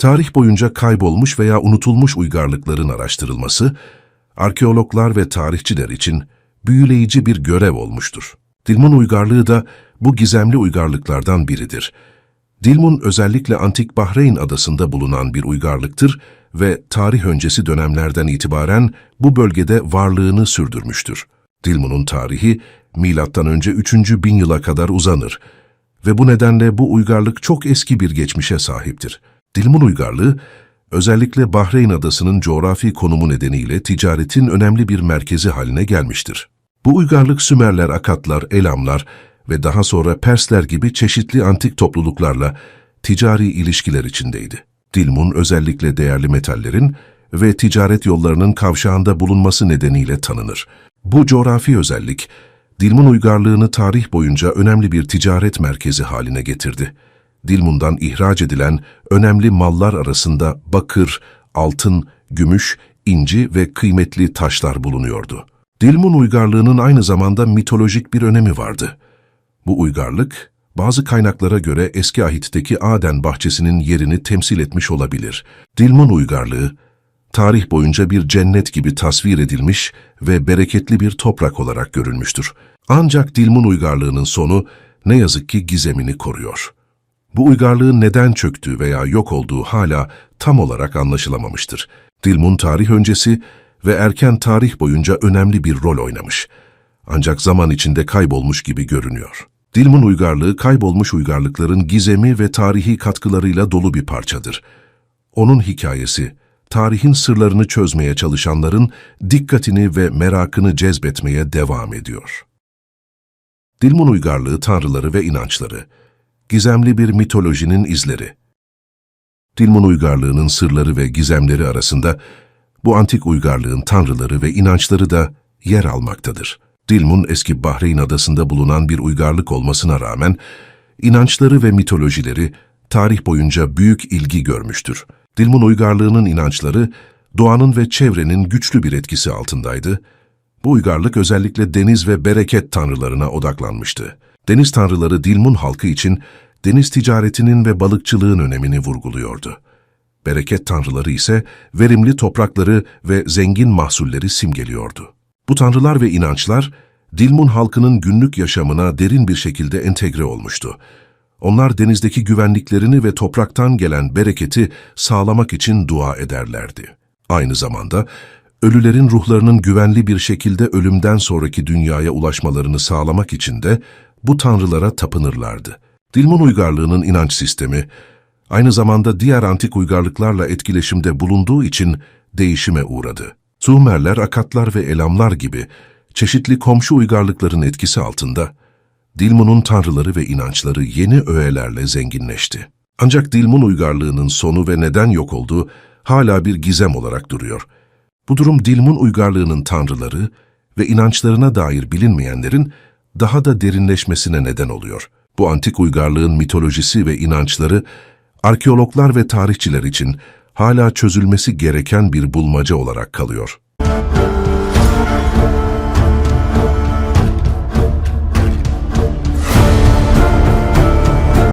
Tarih boyunca kaybolmuş veya unutulmuş uygarlıkların araştırılması, arkeologlar ve tarihçiler için büyüleyici bir görev olmuştur. Dilmun uygarlığı da bu gizemli uygarlıklardan biridir. Dilmun özellikle Antik Bahreyn adasında bulunan bir uygarlıktır ve tarih öncesi dönemlerden itibaren bu bölgede varlığını sürdürmüştür. Dilmun'un tarihi M.Ö. 3. bin yıla kadar uzanır ve bu nedenle bu uygarlık çok eski bir geçmişe sahiptir. Dilmun uygarlığı, özellikle Bahreyn adasının coğrafi konumu nedeniyle ticaretin önemli bir merkezi haline gelmiştir. Bu uygarlık Sümerler, Akatlar, Elamlar ve daha sonra Persler gibi çeşitli antik topluluklarla ticari ilişkiler içindeydi. Dilmun özellikle değerli metallerin ve ticaret yollarının kavşağında bulunması nedeniyle tanınır. Bu coğrafi özellik, Dilmun uygarlığını tarih boyunca önemli bir ticaret merkezi haline getirdi. Dilmun'dan ihraç edilen önemli mallar arasında bakır, altın, gümüş, inci ve kıymetli taşlar bulunuyordu. Dilmun uygarlığının aynı zamanda mitolojik bir önemi vardı. Bu uygarlık, bazı kaynaklara göre eski ahitteki Aden bahçesinin yerini temsil etmiş olabilir. Dilmun uygarlığı, tarih boyunca bir cennet gibi tasvir edilmiş ve bereketli bir toprak olarak görülmüştür. Ancak Dilmun uygarlığının sonu ne yazık ki gizemini koruyor. Bu uygarlığın neden çöktüğü veya yok olduğu hala tam olarak anlaşılamamıştır. Dilmun tarih öncesi ve erken tarih boyunca önemli bir rol oynamış. Ancak zaman içinde kaybolmuş gibi görünüyor. Dilmun uygarlığı kaybolmuş uygarlıkların gizemi ve tarihi katkılarıyla dolu bir parçadır. Onun hikayesi, tarihin sırlarını çözmeye çalışanların dikkatini ve merakını cezbetmeye devam ediyor. Dilmun uygarlığı tanrıları ve inançları, gizemli bir mitolojinin izleri. Dilmun uygarlığının sırları ve gizemleri arasında bu antik uygarlığın tanrıları ve inançları da yer almaktadır. Dilmun eski Bahreyn adasında bulunan bir uygarlık olmasına rağmen inançları ve mitolojileri tarih boyunca büyük ilgi görmüştür. Dilmun uygarlığının inançları doğanın ve çevrenin güçlü bir etkisi altındaydı. Bu uygarlık özellikle deniz ve bereket tanrılarına odaklanmıştı. Deniz tanrıları Dilmun halkı için deniz ticaretinin ve balıkçılığın önemini vurguluyordu. Bereket tanrıları ise verimli toprakları ve zengin mahsulleri simgeliyordu. Bu tanrılar ve inançlar, Dilmun halkının günlük yaşamına derin bir şekilde entegre olmuştu. Onlar denizdeki güvenliklerini ve topraktan gelen bereketi sağlamak için dua ederlerdi. Aynı zamanda, ölülerin ruhlarının güvenli bir şekilde ölümden sonraki dünyaya ulaşmalarını sağlamak için de bu tanrılara tapınırlardı. Dilmun uygarlığının inanç sistemi, aynı zamanda diğer antik uygarlıklarla etkileşimde bulunduğu için değişime uğradı. Sumerler, Akatlar ve Elamlar gibi çeşitli komşu uygarlıkların etkisi altında, Dilmun'un tanrıları ve inançları yeni öğelerle zenginleşti. Ancak Dilmun uygarlığının sonu ve neden yok olduğu hala bir gizem olarak duruyor. Bu durum Dilmun uygarlığının tanrıları ve inançlarına dair bilinmeyenlerin daha da derinleşmesine neden oluyor. Bu antik uygarlığın mitolojisi ve inançları arkeologlar ve tarihçiler için hala çözülmesi gereken bir bulmaca olarak kalıyor.